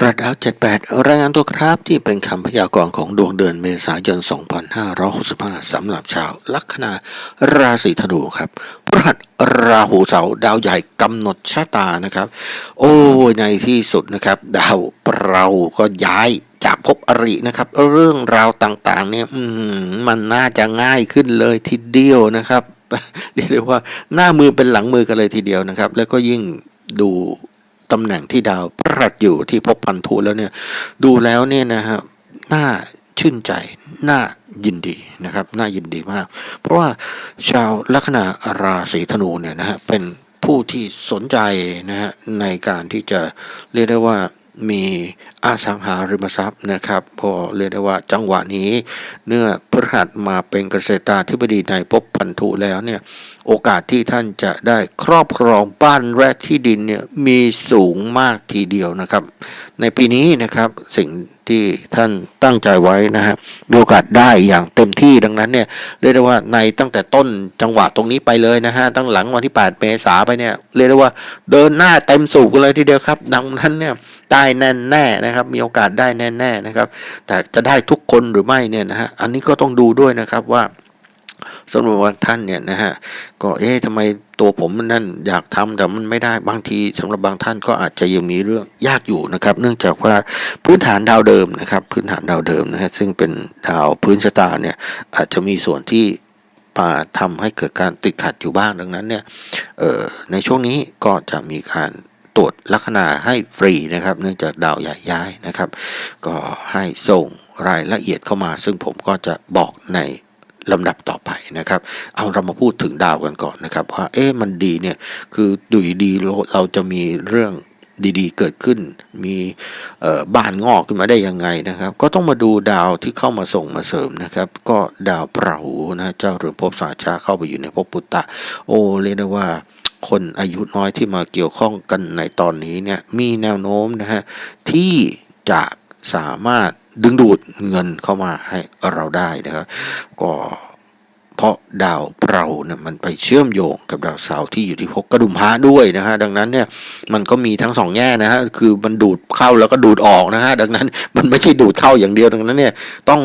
ระดาว78 รายงานตัวครับที่เป็นคำพยากรณ์ของดวงเดือนเมษายน 2565 สำหรับชาวลัคนาราศีธนูครับพฤหัสราหูเสาดาวใหญ่กำหนดชะตานะครับ โอ้ในที่สุดนะครับ ดาวเราก็ย้ายจากภพอรินะครับ เรื่องราวต่างๆ เนี่ยมมันน่าจะง่ายขึ้นเลยทีเดียวนะครับเรียกได้ว่าหน้ามือเป็นหลังมือกันเลยทีเดียวนะครับ แล้วก็ยิ่งดู ตำแหน่งที่ดาวพฤหัสอยู่ที่ภพพันธุแล้วเนี่ยดูแล้วเนี่ยนะฮะน่าชื่นใจ น่ายินดีนะครับ น่ายินดีมาก เพราะว่าชาวลัคนาราศีธนูเนี่ยนะฮะเป็นผู้ที่สนใจนะฮะในการที่จะเรียกได้ว่า มีอสังหาริมทรัพย์นะครับพอเรียกได้ว่าจังหวะนี้เนื่อพฤหัสมาเป็นเกษตราธิบดีในภพพันธุแล้วเนี่ยโอกาสที่ท่านจะได้ครอบครองบ้านและที่ดินเนี่ยมีสูงมากทีเดียวนะครับ ในปีนี้นะครับสิ่งที่ท่านตั้งใจไว้นะฮะมีโอกาสได้อย่างเต็มที่ดังนั้นเนี่ยเรียกได้ว่าในตั้งแต่ต้นจังหวะตรงนี้ไปเลยนะฮะตั้งหลังวันที่ 8 เมษาไปเนี่ยเรียกได้ว่าเดินหน้าเต็มสูบกันเลยทีเดียวครับ ดังนั้นเนี่ย ได้แน่แน่นะครับ มีโอกาสได้แน่แน่นะครับ แต่จะได้ทุกคนหรือไม่เนี่ยนะฮะอันนี้ก็ต้องดูด้วยนะครับว่าสำหรับบางท่านเนี่ยนะฮะก็เอ๊ะทำไมตัวผมมันนั่นอยากทำแต่มันไม่ได้บางทีสำหรับบางท่านก็อาจจะยังมีเรื่องยากอยู่นะครับ เนื่องจากว่าพื้นฐานดาวเดิมนะครับ พื้นฐานดาวเดิมนะฮะซึ่งเป็นดาวพื้นชะตาเนี่ยอาจจะมีส่วนที่ป่าทำให้เกิดการติดขัดอยู่บ้างดังนั้นเนี่ยในช่วงนี้ก็จะมีการ ตรวจลัคนาให้ฟรีนะครับ เนื่องจากดาวใหญ่ย้ายนะครับ ก็ให้ส่งรายละเอียดเข้ามา ซึ่งผมก็จะบอกในลำดับต่อไปนะครับ เอาเรามาพูดถึงดาวกันก่อนนะครับ ว่าเอ๊ะมันดีเนี่ยคือดูดีเราเราจะมีเรื่องดีๆ เกิดขึ้นมีบ้านงอกขึ้นมาได้ยังไงนะครับ ก็ต้องมาดูดาวที่เข้ามาส่งมาเสริมนะครับ ก็ดาวพราหูนะเจ้าเรือนภพสาชาเข้าไปอยู่ในภพปุตตะ โอ้เรียกได้ว่า คนอายุน้อยที่มาเกี่ยวข้องกันในตอนนี้เนี่ยมีแนวโน้มนะฮะที่จะสามารถดึงดูดเงินเข้ามาให้เราได้นะครับ ก็ เพราะดาวเราเนี่ยมันไปเชื่อมโยงกับดาวเสาร์ที่อยู่ที่พกระดุมพระด้วยนะฮะดังนั้นเนี่ยมันก็มีทั้งสองแง่นะฮะคือมันดูดเข้าแล้วก็ดูดออกนะฮะดังนั้นมันไม่ใช่ดูดเข้าอย่างเดียวดังนั้นเนี่ยต้อง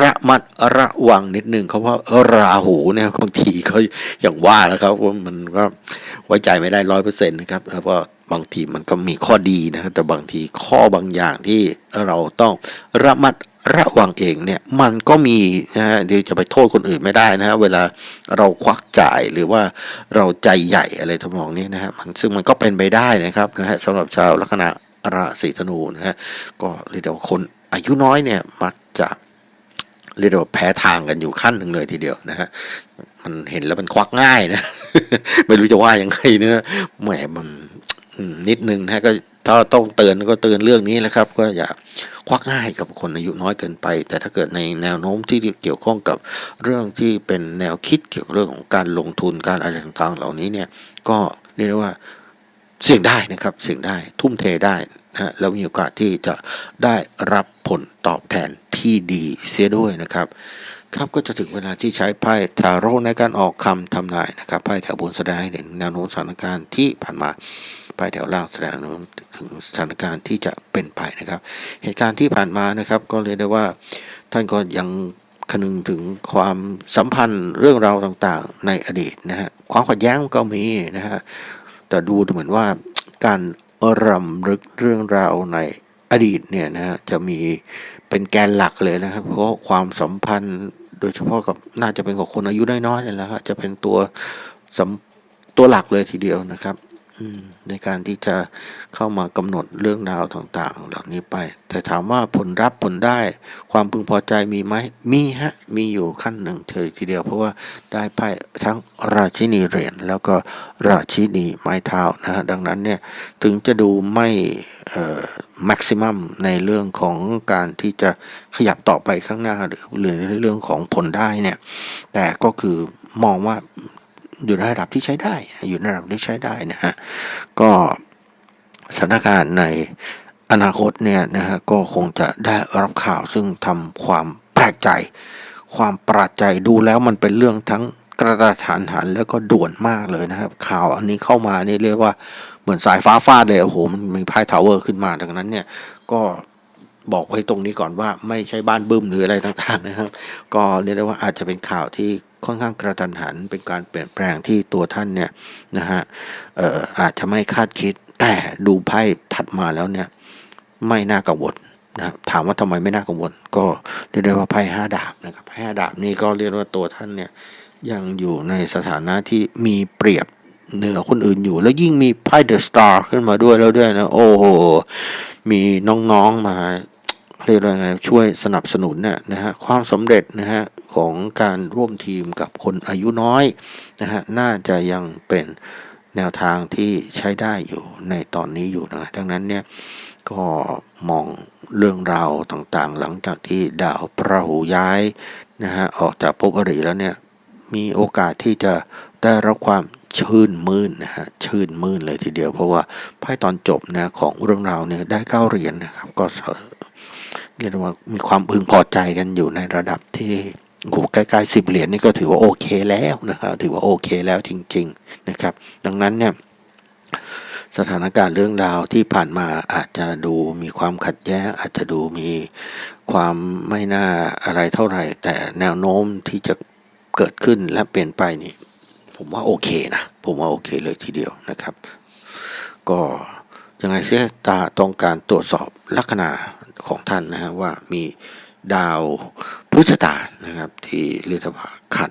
ระมัดระวังนิดนึงเขาเพราะราหูเนี่ยบางทีเขาอย่างว่าแล้วครับว่ามันก็ไว้ใจไม่ได้ร้อยเปอร์เซ็นต์นะครับเพราะบางทีมันก็มีข้อดีนะแต่บางทีข้อบางอย่างที่เราต้องระมัด ระวังเองเนี่ยมันก็มีนะฮะเดี๋ยวจะไปโทษคนอื่นไม่ได้นะฮะเวลาเราควักจ่ายหรือว่าเราใจใหญ่อะไรทำนองนี้นะฮะมันซึ่งมันก็เป็นไปได้นะครับนะฮะสำหรับชาวลัคนาราศีธนูนะฮะก็เรียกได้ว่าคนอายุน้อยเนี่ยมักจะเรียกได้ว่าแพ้ทางกันอยู่ขั้นหนึ่งเลยทีเดียวนะฮะมันเห็นแล้วมันควักง่ายนะ ไม่รู้จะว่ายังไงนะแหมมันอืมนิดนึงนะก็ ถ้าต้องเตือนก็เตือนเรื่องนี้แหละครับ ก็อย่าควักง่ายกับคนอายุน้อยเกินไป แต่ถ้าเกิดในแนวโน้มที่เกี่ยวข้องกับเรื่องที่เป็นแนวคิดเกี่ยวกับเรื่องของการลงทุนการอะไรต่างๆ เหล่านี้เนี่ยก็เรียกได้ว่าเสี่ยงได้นะครับเสี่ยงได้ทุ่มเทได้นะฮะแล้วมีโอกาสที่จะได้รับผลตอบแทนที่ดีเสียด้วยนะครับ ครับก็จะถึงเวลาที่ใช้ไพ่ทาโร่ในการออกคำทำนายนะครับไพ่แถวบนแสดงให้เห็นแนวโน้มสถานการณ์ที่ผ่านมา ไพ่แถวล่างแสดงถึงสถานการณ์ที่จะเป็นไปนะครับ เหตุการณ์ที่ผ่านมานะครับก็เรียกได้ว่าท่านก็ยังคนึงถึงความสัมพันธ์เรื่องราวต่างๆในอดีตนะฮะความขัดแย้งก็มีนะฮะแต่ดูเหมือนว่าการรำลึกเรื่องราวในอดีตเนี่ยนะฮะจะมีเป็นแกนหลักเลยนะครับ เพราะความสัมพันธ์โดยเฉพาะกับน่าจะเป็นกับคนอายุน้อยๆนี่แหละครับจะเป็นตัวสำตัวหลักเลยทีเดียวนะครับ ในการที่จะเข้ามากำหนดเรื่องราวต่างๆ เหล่านี้ไป แต่ถามว่าผลรับผลได้ ความพึงพอใจมีไหมมีฮะ มีอยู่ขั้นหนึ่งเฉยทีเดียวเพราะว่าได้ไพ่ทั้งราชินีเหรียญแล้วก็ราชินีไม้เท้านะฮะดังนั้นเนี่ยถึงจะดูไม่เอ่อแม็กซิมัมในเรื่องของการที่จะขยับต่อไปข้างหน้าหรือหรือในเรื่องของผลได้เนี่ยแต่ก็คือมองว่า อยู่ในระดับที่ใช้ได้ อยู่ในระดับที่ใช้ได้นะฮะก็สถานการณ์ในอนาคตเนี่ยนะฮะก็คงจะได้รับข่าวซึ่งทำความแปลกใจ ความประหลาดใจดูแล้วมันเป็นเรื่องทั้งกระดานหันแล้วก็ด่วนมากเลยนะครับ ข่าวอันนี้เข้ามานี่เรียกว่าเหมือนสายฟ้าฟาดเลยโอ้โหมันมีไพ่ทาวเวอร์ขึ้นมาดังนั้นเนี่ยก็บอกไว้ตรงนี้ก่อนว่าไม่ใช่บ้านบึ้มหรืออะไรต่างๆนะครับ ก็เรียกได้ว่าอาจจะเป็นข่าวที่ ค่อนข้างกระตันหัน เป็นการเปลี่ยนแปลงที่ตัวท่านเนี่ยนะฮะอออาจจะไม่คาดคิด แต่ดูไพ่ถัดมาแล้วเนี่ยไม่น่ากังวลนะครับถามว่าทำไมไม่น่ากังวล ก็เรียกได้ว่าไพ่ห้าดาบนะครับไพ่ห้าดาบนี่ก็เรียกว่าตัวท่านเนี่ยยังอยู่ในสถานะที่มีเปรียบเหนือคนอื่นอยู่ แล้วยิ่งมีไพ่เดอะสตาร์ขึ้นมาด้วยแล้วด้วยนะโอ้โหมีน้องๆมาเรียกว่าไงช่วยสนับสนุนเนี่ยนะฮะความสำเร็จนะฮะ ของการร่วมทีมกับคนอายุน้อยนะฮะน่าจะยังเป็นแนวทางที่ใช้ได้อยู่ในตอนนี้อยู่นะดังนั้นเนี่ยก็มองเรื่องราวต่างๆ หลังจากที่ดาวพระหูย้ายนะฮะออกจากภพอริแล้วเนี่ยมีโอกาสที่จะได้รับความชื่นมื่นนะฮะชื่นมื่นเลยทีเดียว เพราะว่าไพ่ตอนจบนะของเรื่องราวเนี่ยได้เก้าเหรียญนะครับ ก็เรียกได้ว่ามีความพึงพอใจกันอยู่ในระดับที่ โอ้โหใกล้ๆสิบเหรียญนี่ก็ถือว่าโอเคแล้วนะครับถือว่าโอเคแล้วจริง ๆนะครับ ดังนั้นเนี่ยสถานการณ์เรื่องราวที่ผ่านมาอาจจะดูมีความขัดแย้ง อาจจะดูมีความไม่น่าอะไรเท่าไหร่ แต่แนวโน้มที่จะเกิดขึ้นและเปลี่ยนไปนี่ ผมว่าโอเคนะผมว่าโอเคเลยทีเดียวนะครับ ก็ยังไงเสียตาต้องการตรวจสอบลัคนาของท่านนะฮะว่ามีดาว พฤษตานะครับ ที่เรียกว่าขัด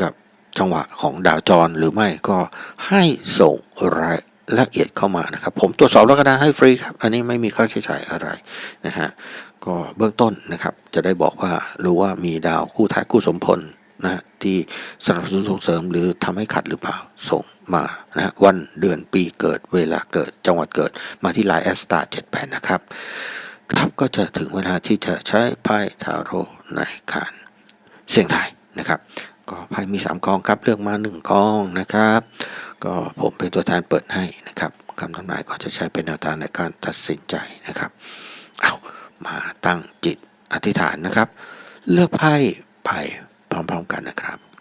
กับจังหวะของดาวจรหรือไม่ก็ให้ส่งรายละเอียดเข้ามานะครับ ผมตรวจสอบแลัคนาให้ฟรีครับ อันนี้ไม่มีค่าใช้จ่ายอะไรนะฮะก็เบื้องต้นนะครับจะได้บอกว่ารู้ว่ามีดาวคู่ท้ายคู่สมพลนะฮะที่สนับสนุนส่งเสริมหรือทำให้ขัดหรือเปล่าส่งมานะฮะวันเดือนปีเกิดเวลาเกิดจังหวัดเกิดมาที่ไลน์แอสตาเจ็ดแปดนะครับ ครับก็จะถึงเวลาที่จะใช้ไพ่ทาโร่ในการเสี่ยงทายนะครับ ก็ไพ่มี 3 กองครับเลือกมา 1 กองนะครับ ก็ผมเป็นตัวแทนเปิดให้นะครับคำทำนายก็จะใช้เป็นแนวทางในการตัดสินใจนะครับเอามาตั้งจิตอธิษฐานนะครับ เลือกไพ่ไปพร้อมๆกันนะครับครับ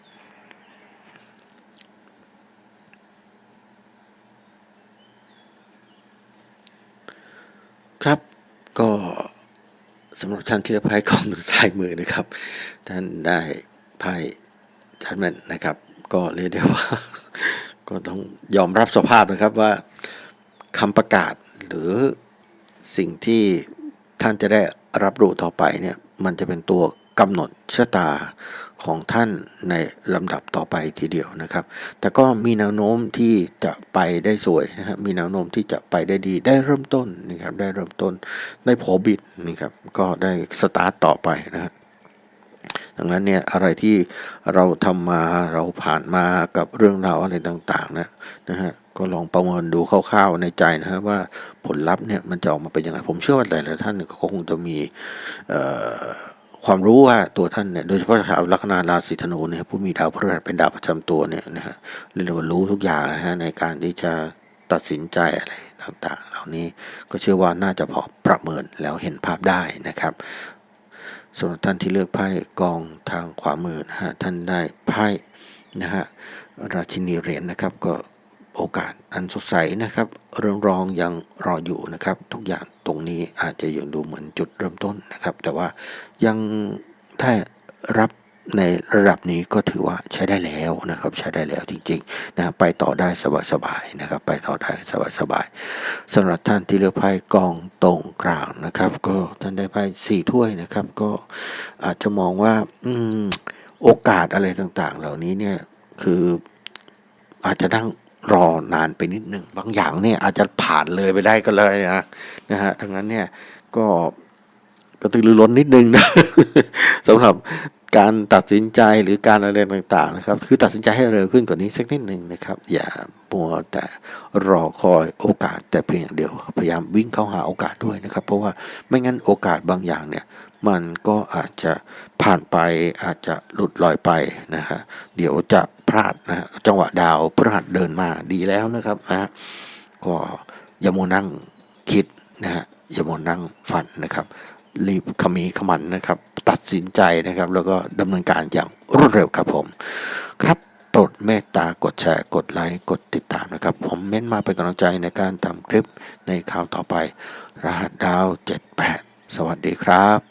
ก็สำหรับท่านที่ได้ไพ่กองทางซ้ายมือนะครับ ท่านได้ไพ่จัดแมนนะครับ ก็เรียกได้ว่า ก็ต้องยอมรับสภาพนะครับว่าคำประกาศหรือสิ่งที่ท่านจะได้รับรู้ต่อไปเนี่ยมันจะเป็นตัวกำหนดชะตา ของท่านในลำดับต่อไปทีเดียวนะครับ แต่ก็มีแนวโน้มที่จะไปได้สวยนะครับ มีแนวโน้มที่จะไปได้ดี ได้เริ่มต้นนะครับ ได้เริ่มต้น ได้โผบิดนะครับ ก็ได้สตาร์ตต่อไปนะฮะดังนั้นเนี่ยอะไรที่เราทำมาเราผ่านมากับเรื่องราวอะไรต่างๆนะนะฮะก็ลองประเมินดูคร่าวๆในใจนะฮะว่าผลลัพธ์เนี่ยมันจะออกมาเป็นยังไงผมเชื่อว่าหลายๆท่านก็คงจะมีเอ่อ ความรู้ว่าตัวท่านเนี่ยโดยเฉพาะชาวลัคนาราศีธนูเนี่ยผู้มีดาวพฤหัสเป็นดาวประจำตัวเนี่ยนะฮะเรียกว่ารู้ทุกอย่างนะฮะในการที่จะตัดสินใจอะไรต่างๆ เหล่านี้ก็เชื่อว่าน่าจะพอประเมินแล้วเห็นภาพได้นะครับสำหรับท่านที่เลือกไพ่กองทางขวามือนะฮะท่านได้ไพ่นะฮะราชินีเหรียญนะครับก็ โอกาสอันสดใสนะครับ เรื่องรองยังรออยู่นะครับ ทุกอย่างตรงนี้อาจจะยังดูเหมือนจุดเริ่มต้นนะครับ แต่ว่ายังได้รับในระดับนี้ก็ถือว่าใช้ได้แล้วนะครับ ใช้ได้แล้วจริงๆนะไปต่อได้สบายๆนะครับ ไปต่อได้สบายๆสำหรับท่านที่เลือกไพ่กองตรงกลางนะครับ ก็ท่านได้ไพ่สี่ถ้วยนะครับ ก็อาจจะมองว่าอืมโอกาสอะไรต่างๆ เหล่านี้เนี่ยคืออาจจะนั่ง รอนานไปนิดหนึ่งบางอย่างเนี่ยอาจจะผ่านเลยไปได้ก็เลยนะนะฮะทั้งนั้นเนี่ยก็กระตือรือร้นนิดนึงนะสำหรับการตัดสินใจหรือการอะไรต่างๆนะครับ คือตัดสินใจให้เร็วขึ้นกว่านี้สักนิดหนึ่งนะครับ อย่ามัวแต่รอคอยโอกาสแต่เพียงอย่างเดียว พยายามวิ่งเข้าหาโอกาสด้วยนะครับ เพราะว่าไม่งั้นโอกาสบางอย่างเนี่ย มันก็อาจจะผ่านไปอาจจะหลุดลอยไปนะฮะเดี๋ยวจะพลาดนะฮะจังหวะดาวพฤหัสเดินมาดีแล้วนะครับนะฮะก็อย่ามัวนั่งคิดนะฮะอย่ามัวนั่งฝันนะครับ รีบขมีขมันนะครับ ตัดสินใจนะครับ แล้วก็ดำเนินการอย่างรวดเร็วครับผม ครับโปรดเมตตากดแชร์กดไลค์กดติดตามนะครับ ผมเม้นมาเป็นกำลังใจในการทำคลิปในคราวต่อไป รหัสดาว 78 สวัสดีครับ